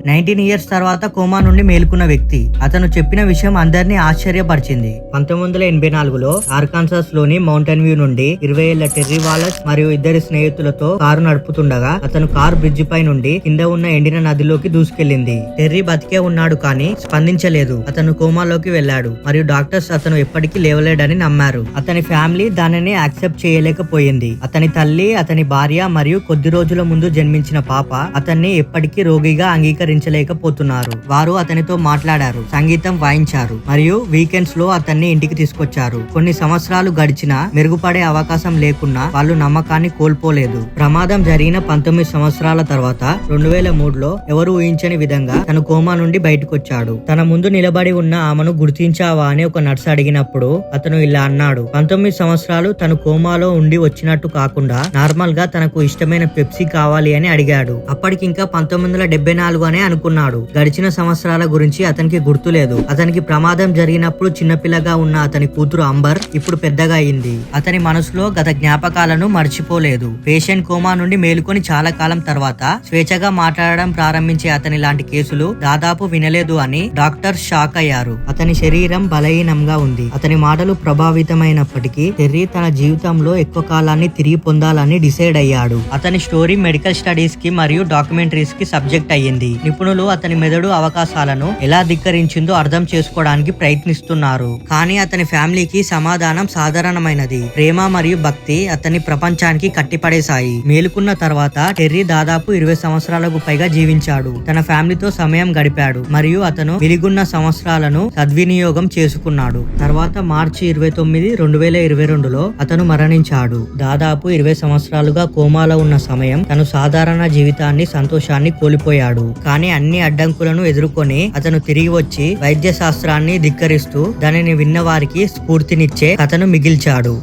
Nineteen years తర్వాత coma నుండి మేలుకున్న వ్యక్తి. అతను చెప్పిన విషయం అందరినీ ఆశ్చర్యపరిచింది. పంతొమ్మిది వందల ఎనభై నాలుగులో ఆర్కాన్సాస్లోని మౌంటైన్ వ్యూ నుండి ఇరవై ఏళ్ళ టెర్రీ వాలస్ మరియు ఇద్దరి స్నేహితులతో కారు నడుపుతుండగా అతను కారు బ్రిడ్జి పై నుండి కింద ఉన్న ఎండిన నదిలోకి దూసుకెళ్ళింది టెర్రీ బతికే ఉన్నాడు కానీ స్పందించలేదు. అతను కోమాలోకి వెళ్ళాడు మరియు డాక్టర్స్ అతను ఎప్పటికీ లేవలేడని నమ్మారు. అతని ఫ్యామిలీ దానిని యాక్సెప్ట్ చేయలేకపోయింది. అతని తల్లి అతని భార్య మరియు కొద్ది రోజుల ముందు జన్మించిన పాప అతన్ని ఎప్పటికీ రోగిగా అంగీకరించలేకపోతున్నారు వారు అతనితో మాట్లాడారు సంగీతం వాయించారు మరియు వీకెండ్స్లో అతన్ని ఇంటికి తీసుకొచ్చారు. కొన్ని సంవత్సరాలు గడిచినా మెరుగుపడే అవకాశం లేకున్నా వాళ్ళు నమ్మకాన్ని కోల్పోలేదు. ప్రమాదం జరిగిన పంతొమ్మిది సంవత్సరాల తర్వాత రెండు వేల మూడులో ఎవరు ఊహించని విధంగా తన కోమా నుండి బయటకొచ్చాడు. తన ముందు నిలబడి ఉన్న ఆమెను గుర్తించావా అని ఒక నర్స్ అడిగినప్పుడు అతను ఇలా అన్నాడు. పంతొమ్మిది సంవత్సరాలు తను కోమాలో ఉండి వచ్చినట్టు కాకుండా నార్మల్గా తనకు ఇష్టమైన పెప్సీ కావాలి అని అడిగాడు. అప్పటికి ఇంకా పంతొమ్మిది వందల డెబ్బై నాలుగు అనే అనుకున్నాడు. గడిచిన సంవత్సరాల గురించి అతనికి గుర్తులేదు అతనికి ప్రమాదం జరిగినప్పుడు చిన్నపిల్లగా ఉన్న అతని కూతురు అంబర్ ఇప్పుడు పెద్దగా అయింది. అతని మనసులో గత జ్ఞాపకాలను మర్చిపోలేదు. పేషెంట్ కోమా నుండి మేలుకొని చాలా కాలం తర్వాత స్వేచ్ఛగా మాట్లాడడం ప్రారంభించే అతని లాంటి కేసులు దాదాపు వినలేదు అని డాక్టర్ షాక్ అయ్యారు. అతని శరీరం బలహీనంగా ఉంది. అతని మాటలు ప్రభావితమైనప్పటికీ టెర్రీ తన జీవితంలో ఎక్కువ కాలాన్ని తిరిగి పొందాలని డిసైడ్ అయ్యాడు. అతని స్టోరీ మెడికల్ స్టడీస్కి మరియు డాక్యుమెంటరీస్కి సబ్జెక్ట్ అయ్యింది. నిపుణులు అతని మెదడు అవకాశాలను ఎలా ధిక్కరించిందో అర్థం చేసుకోవడానికి ప్రయత్నిస్తున్నారు. కానీ అతని ఫ్యామిలీకి సమాధానం సాధారణమైనది. ప్రేమ మరియు భక్తి అతని ప్రపంచానికి కట్టిపడేశాయి. మేలుకున్న తర్వాత టెర్రీ దాదాపు ఇరవై సంవత్సరాలకు పైగా జీవించాడు. తన ఫ్యామిలీతో సమయం గడిపాడు మరియు అతను వెలిగున్న సంవత్సరాలను సద్వినియోగం చేసుకున్నాడు. తర్వాత మార్చి ఇరవై తొమ్మిది రెండు వేల ఇరవై రెండులో అతను మరణించాడు. దాదాపు ఇరవై సంవత్సరాలుగా కోమాలో ఉన్న సమయం తను సాధారణ జీవితాన్ని సంతోషాన్ని కోల్పోయాడు. కానీ కానీ అన్ని అడ్డంకులను ఎదుర్కొని అతను తిరిగి వచ్చి వైద్య శాస్త్రాన్ని ధిక్కరిస్తూ దానిని విన్న వారికి స్ఫూర్తినిచ్చే కథను మిగిల్చాడు.